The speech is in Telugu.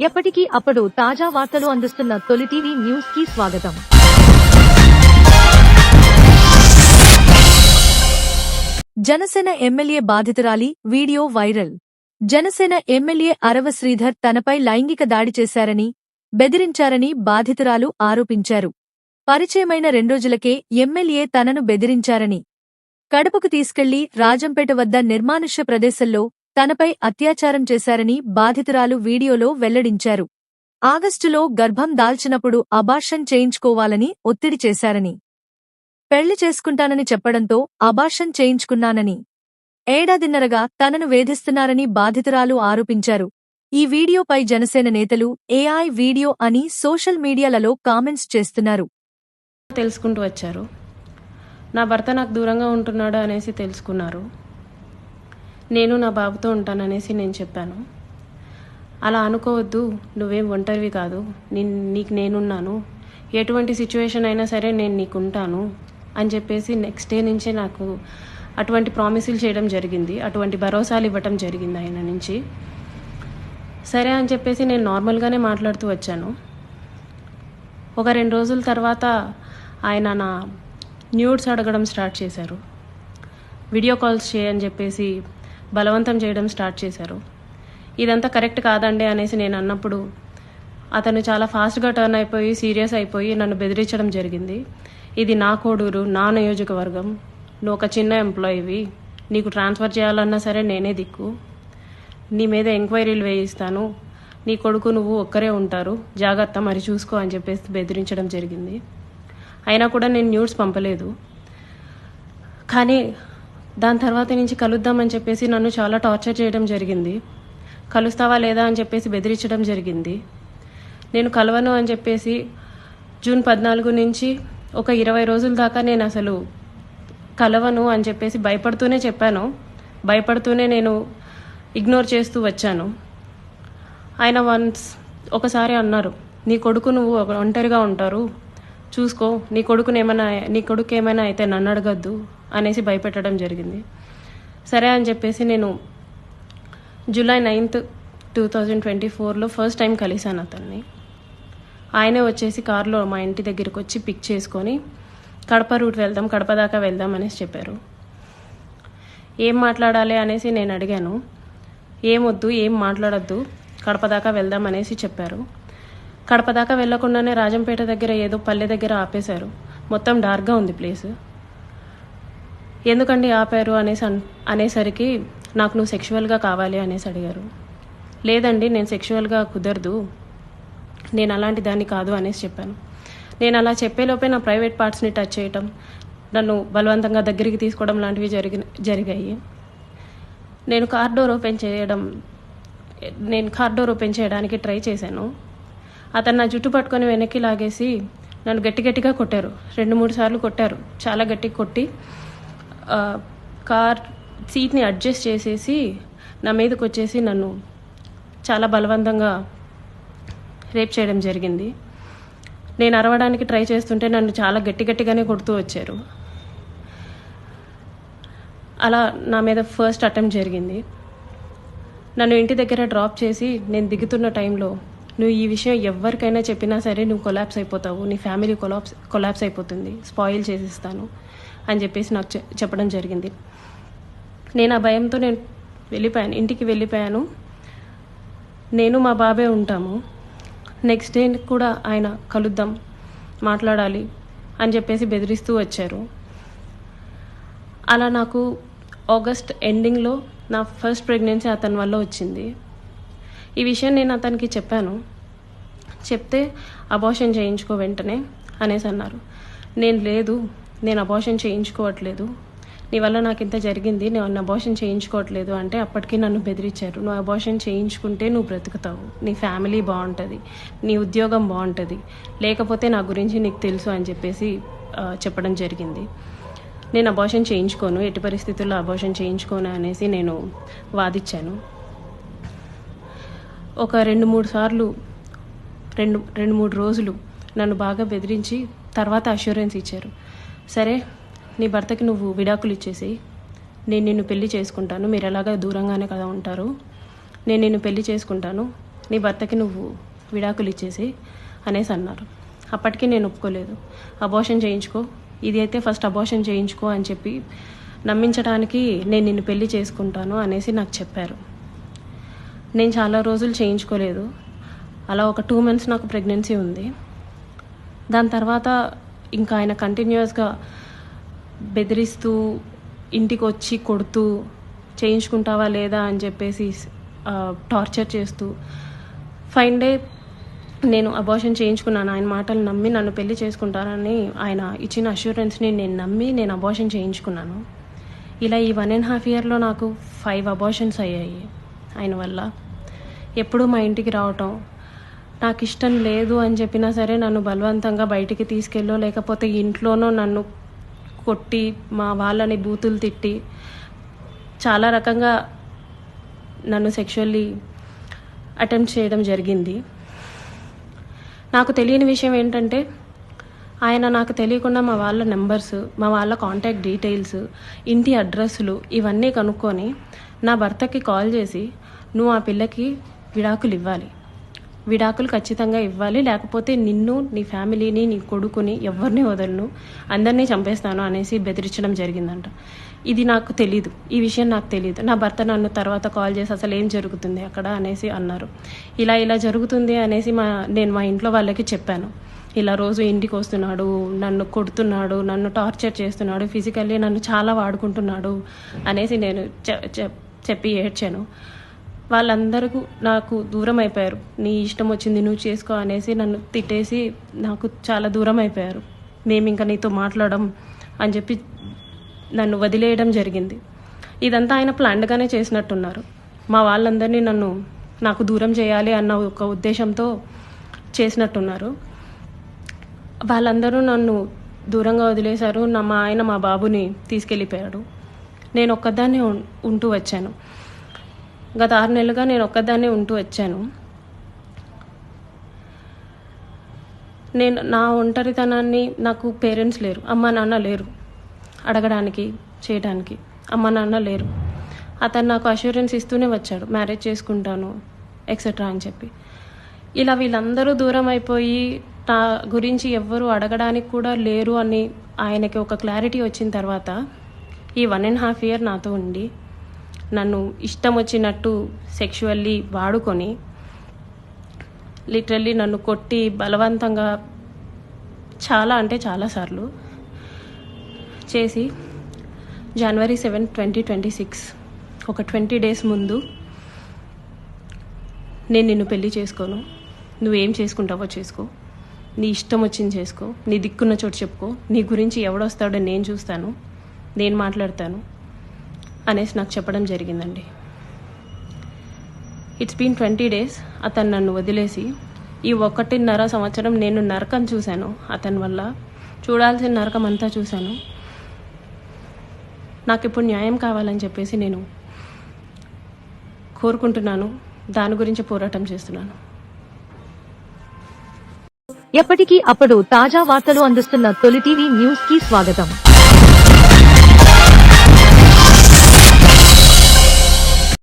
ఎప్పటికీ అప్పుడు తాజా వార్తలు అందిస్తున్న తొలి టీవీ న్యూస్కి స్వాగతం. జనసేన ఎమ్మెల్యే బాధితురాలి video viral. Janasena MLA Arava Sridhar తనపై లైంగిక దాడి చేశారని బెదిరించారని బాధితురాలు ఆరోపించారు. పరిచయమైన రెండ్రోజులకే ఎమ్మెల్యే తనను బెదిరించారని. కడపకు తీసుకెళ్ళి రాజంపేట వద్ద నిర్మానుష్య ప్రదేశంలో తనపై అత్యాచారం చేశారని బాధితురాలు వీడియోలో వెల్లడించారు. ఆగస్టులో గర్భం దాల్చినప్పుడు అబార్షన్ చేయించుకోవాలని ఒత్తిడి చేశారని. పెళ్ళి చేసుకుంటానని చెప్పడంతో అబార్షన్ చేయించుకున్నానని. ఏడాదిన్నరగా తనను వేధిస్తున్నారని బాధితురాలు ఆరోపించారు. ఈ వీడియోపై జనసేన నేతలు ఏఐ వీడియో అని సోషల్ మీడియాలలో కామెంట్స్ చేస్తున్నారు. తెలుసుకుంటూ వచ్చారు. నా భర్త నాకు దూరంగా ఉంటున్నాడు అనేసి తెలుసుకున్నారు. నేను నా బాబుతో ఉంటాననేసి నేను చెప్పాను. అలా అనుకోవద్దు నువ్వేం ఒంటరివి కాదు. నీ- నీకు నేనున్నాను. ఎటువంటి సిచ్యువేషన్ అయినా సరే నేను నీకు ఉంటాను అని చెప్పేసి నెక్స్ట్ డే నుంచే నాకు అటువంటి ప్రామిసులు చేయడం జరిగింది. అటువంటి భరోసాలు ఇవ్వటం జరిగింది ఆయన నుంచి. సరే అని చెప్పేసి నేను నార్మల్గానే మాట్లాడుతూ వచ్చాను. ఒక రెండు రోజుల తర్వాత ఆయన నా న్యూడ్స్ అడగడం స్టార్ట్ చేశారు. వీడియో కాల్స్ చేయని చెప్పేసి బలవంతం చేయడం స్టార్ట్ చేశారు. ఇదంతా కరెక్ట్ కాదండి అనేసి నేను అన్నప్పుడు అతను చాలా ఫాస్ట్గా టర్న్ అయిపోయి సీరియస్ అయిపోయి నన్ను బెదిరించడం జరిగింది. ఇది నా కోడూరు నా నియోజకవర్గం. నువ్వు ఒక చిన్న ఎంప్లాయీవి. నీకు ట్రాన్స్ఫర్ చేయాలన్నా సరే నేనే దిక్కు. నీ మీద ఎంక్వైరీలు వేయిస్తాను. నీ కొడుకు నువ్వు ఒక్కరే ఉంటారు. జాగ్రత్త మరి చూసుకో అని చెప్పేసి బెదిరించడం జరిగింది. అయినా కూడా నేను న్యూస్ పంపలేదు. కానీ దాని తర్వాత నుంచి కలుద్దామని చెప్పేసి నన్ను చాలా టార్చర్ చేయడం జరిగింది. కలుస్తావా లేదా అని చెప్పేసి బెదిరించడం జరిగింది. నేను కలవను అని చెప్పేసి జూన్ పద్నాలుగు నుంచి ఒక ఇరవై రోజుల దాకా నేను అసలు కలవను అని చెప్పేసి భయపడుతూనే చెప్పాను. భయపడుతూనే నేను ఇగ్నోర్ చేస్తూ వచ్చాను. ఆయన వన్స్ ఒకసారి అన్నారు నీ కొడుకు నువ్వు ఒంటరిగా ఉంటారు. చూసుకో నీ కొడుకుని ఏమైనా నీ కొడుకు ఏమైనా అయితే నన్ను అడగద్దు. అనేసి భయపెట్టడం జరిగింది. సరే అని చెప్పేసి నేను July ninth two thousand twenty ఫోర్లో ఫస్ట్ టైం కలిశాను అతన్ని. ఆయనే వచ్చేసి కారులో మా ఇంటి దగ్గరికి వచ్చి పిక్ చేసుకొని కడప రూట్ వెళ్దాం కడప దాకా వెళ్దాం అనేసి చెప్పారు. ఏం మాట్లాడాలి అనేసి నేను అడిగాను. ఏమొద్దు ఏం మాట్లాడొద్దు కడప దాకా వెళ్దాం అనేసి చెప్పారు. కడప దాకా వెళ్ళకుండానే రాజంపేట దగ్గర ఏదో పల్లె దగ్గర ఆపేశారు. మొత్తం డార్క్గా ఉంది ప్లేస్. ఎందుకండి ఆపారు అనేసి అనేసరికి నాకు నువ్వు సెక్షువల్గా కావాలి అనేసి అడిగారు. లేదండి నేను సెక్షువల్గా కుదరదు. నేను అలాంటి దాన్ని కాదు అనేసి చెప్పాను. నేను అలా చెప్పేలోపే నా ప్రైవేట్ పార్ట్స్ని టచ్ చేయటం నన్ను బలవంతంగా దగ్గరికి తీసుకోవడం లాంటివి జరిగి జరిగాయి. నేను కార్ డోర్ ఓపెన్ చేయడం నేను కార్ డోర్ ఓపెన్ చేయడానికి ట్రై చేశాను. అతను నా జుట్టు పట్టుకొని వెనక్కి లాగేసి నన్ను గట్టి గట్టిగా కొట్టారు. రెండు మూడు సార్లు కొట్టారు. చాలా గట్టిగా కొట్టి కార్ సీట్ని అడ్జస్ట్ చేసేసి నా మీదకి వచ్చేసి నన్ను చాలా బలవంతంగా రేప్ చేయడం జరిగింది. నేను అరవడానికి ట్రై చేస్తుంటే నన్ను చాలా గట్టి గట్టిగానే కొడుతూ వచ్చారు. అలా నా మీద ఫస్ట్ అటెంప్ట్ జరిగింది. నన్ను ఇంటి దగ్గర డ్రాప్ చేసి నేను దిగుతున్న టైంలో నువ్వు ఈ విషయం ఎవరికైనా చెప్పినా సరే నువ్వు కొలాప్స్ అయిపోతావు. నీ ఫ్యామిలీ కొలాప్స్ కొలాప్స్ అయిపోతుంది. స్పాయిల్ చేసేస్తాను. అని చెప్పేసి నాకు చె- చెప్పడం జరిగింది. నేను ఆ భయంతో నేను వెళ్ళిపోయాను ఇంటికి వెళ్ళిపోయాను. నేను మా బాబే ఉంటాము. నెక్స్ట్ డే కూడా ఆయన కలుద్దాం మాట్లాడాలి అని చెప్పేసి బెదిరిస్తూ వచ్చారు. అలా నాకు ఆగస్ట్ ఎండింగ్లో నా ఫస్ట్ ప్రెగ్నెన్సీ అతని వల్ల వచ్చింది. ఈ విషయం నేను అతనికి చెప్పాను. చెప్తే అబార్షన్ చేయించుకో వెంటనే అనేసి అన్నారు. నేను లేదు నేను అబార్షన్ చేయించుకోవట్లేదు. నీ వల్ల నాకు ఇంత జరిగింది నేను అబార్షన్ చేయించుకోవట్లేదు అంటే అప్పటికి నన్ను బెదిరించారు. నువ్వు అబార్షన్ చేయించుకుంటే నువ్వు బ్రతుకుతావు. నీ ఫ్యామిలీ బాగుంటుంది నీ ఉద్యోగం బాగుంటుంది. లేకపోతే నా గురించి నీకు తెలుసు అని చెప్పేసి చెప్పడం జరిగింది. నేను అబార్షన్ చేయించుకోను ఎట్టి పరిస్థితుల్లో అబార్షన్ చేయించుకోను అనేసి నేను వాదిచ్చాను. ఒక రెండు మూడు సార్లు రెండు రెండు మూడు రోజులు నన్ను బాగా బెదిరించి తర్వాత అష్యూరెన్స్ ఇచ్చారు. సరే నీ భర్తకి నువ్వు విడాకులు ఇచ్చేసి నేను నిన్ను పెళ్ళి చేసుకుంటాను. మీరు ఎలాగా దూరంగానే కదా ఉంటారు. నేను నిన్ను పెళ్ళి చేసుకుంటాను. నీ భర్తకి నువ్వు విడాకులు ఇచ్చేసి అనేసి అన్నారు. అప్పటికి నేను ఒప్పుకోలేదు. అబోషన్ చేయించుకో. ఇది అయితే ఫస్ట్ అబోషన్ చేయించుకో అని చెప్పి నమ్మించడానికి నేను నిన్ను పెళ్ళి చేసుకుంటాను అనేసి నాకు చెప్పారు. నేను చాలా రోజులు చేయించుకోలేదు. అలా ఒక టూ మంత్స్ నాకు ప్రెగ్నెన్సీ ఉంది. దాని తర్వాత ఇంకా ఆయన కంటిన్యూస్గా బెదిరిస్తూ ఇంటికి వచ్చి కొడుతూ చేయించుకుంటావా లేదా అని చెప్పేసి టార్చర్ చేస్తూ. ఫైన్ డే నేను అబార్షన్ చేయించుకున్నాను. ఆయన మాటలు నమ్మి నన్ను పెళ్ళి చేసుకుంటారని ఆయన ఇచ్చిన అష్యూరెన్స్ని నేను నమ్మి నేను అబార్షన్ చేయించుకున్నాను. ఇలా ఈ వన్ అండ్ హాఫ్ ఇయర్లో నాకు ఫైవ్ అబార్షన్స్ అయ్యాయి. ఆయన వల్ల ఎప్పుడూ మా ఇంటికి రావటం నాకు ఇష్టం లేదు అని చెప్పినా సరే నన్ను బలవంతంగా బయటికి తీసుకెళ్ళో లేకపోతే ఇంట్లోనో నన్ను కొట్టి మా వాళ్ళని బూతులు తిట్టి చాలా రకంగా నన్ను సెక్షువల్లీ అటెంప్ట్ చేయడం జరిగింది. నాకు తెలియని విషయం ఏంటంటే ఆయన నాకు తెలియకుండా మా వాళ్ళ నెంబర్స్ మా వాళ్ళ కాంటాక్ట్ డీటెయిల్స్ ఇంటి అడ్రస్లు ఇవన్నీ కనుక్కొని నా భర్తకి కాల్ చేసి నువ్వు ఆ పిల్లకి విడాకులు ఇవ్వాలి. విడాకులు ఖచ్చితంగా ఇవ్వాలి. లేకపోతే నిన్ను నీ ఫ్యామిలీని నీ కొడుకుని ఎవరిని వదలను అందరినీ చంపేస్తాను అనేసి బెదిరించడం జరిగిందంట. ఇది నాకు తెలీదు. ఈ విషయం నాకు తెలియదు నా భర్త నన్ను తర్వాత కాల్ చేసి అసలు ఏం జరుగుతుంది అక్కడ అనేసి అన్నారు. ఇలా ఇలా జరుగుతుంది అనేసి మా నేను మా ఇంట్లో వాళ్ళకి చెప్పాను. ఇలా రోజు ఇంటికి వస్తున్నాడు నన్ను కొడుతున్నాడు నన్ను టార్చర్ చేస్తున్నాడు ఫిజికల్లీ నన్ను చాలా వాడుకుంటున్నాడు అనేసి నేను చె- చెప్పి ఏడ్చాను. వాళ్ళందరూ నాకు దూరం అయిపోయారు నీ ఇష్టం వచ్చింది నువ్వు చేసుకో అనేసి నన్ను తిట్టేసి నాకు చాలా దూరం అయిపోయారు మేము ఇంకా నీతో మాట్లాడడం అని చెప్పి నన్ను వదిలేయడం జరిగింది. ఇదంతా ఆయన ప్లాన్డ్గానే చేసినట్టున్నారు. మా వాళ్ళందరినీ నన్ను నాకు దూరం చేయాలి అన్న ఒక ఉద్దేశంతో చేసినట్టున్నారు. వాళ్ళందరూ నన్ను దూరంగా వదిలేశారు. నా మా ఆయన మా బాబుని తీసుకెళ్ళిపోయాడు. నేను ఒక్కదాన్నే ఉంటూ వచ్చాను. గత ఆరు నెలలుగా నేను ఒక్కదాన్నే ఉంటూ వచ్చాను. నేను నా ఒంటరితనాన్ని నాకు పేరెంట్స్ లేరు అమ్మ నాన్న లేరు అడగడానికి చేయడానికి. అమ్మ నాన్న లేరు. అతను నాకు అష్యూరెన్స్ ఇస్తూనే వచ్చాడు మ్యారేజ్ చేసుకుంటాను ఎక్సెట్రా అని చెప్పి. ఇలా వీళ్ళందరూ దూరం అయిపోయి నా గురించి ఎవ్వరూ అడగడానికి కూడా లేరు అని ఆయనకి ఒక క్లారిటీ వచ్చిన తర్వాత ఈ వన్ అండ్ హాఫ్ ఇయర్ నాతో ఉండి నన్ను ఇష్టం వచ్చినట్టు సెక్షువల్లీ వాడుకొని లిటరల్లీ నన్ను కొట్టి బలవంతంగా చాలా అంటే చాలాసార్లు చేసి జనవరి సెవెన్ ట్వంటీ ట్వంటీ సిక్స్ ఒక ట్వంటీ డేస్ ముందు నేను నిన్ను పెళ్ళి చేసుకోను. నువ్వేం చేసుకుంటావో చేసుకో. నీ ఇష్టం వచ్చింది చేసుకో. నీ దిక్కున్న చోటు చెప్పుకో. నీ గురించి ఎవడొస్తాడో నేను చూస్తాను. నేను మాట్లాడతాను. అనేసి నాకు చెప్పడం జరిగిందండి. ఇట్స్ బీన్ ట్వంటీ డేస్ అతను నన్ను వదిలేసి ఈ ఒకటిన్నర సంవత్సరం నేను నరకం చూశాను. అతని వల్ల చూడాల్సిన నరకం అంతా చూశాను. నాకు ఇప్పుడు న్యాయం కావాలని చెప్పేసి నేను కోరుకుంటున్నాను. దాని గురించి పోరాటం చేస్తున్నాను. ఎప్పటికీ అప్పుడు తాజా వార్తలు అందిస్తున్న తొలి టీవీ న్యూస్కి స్వాగతం.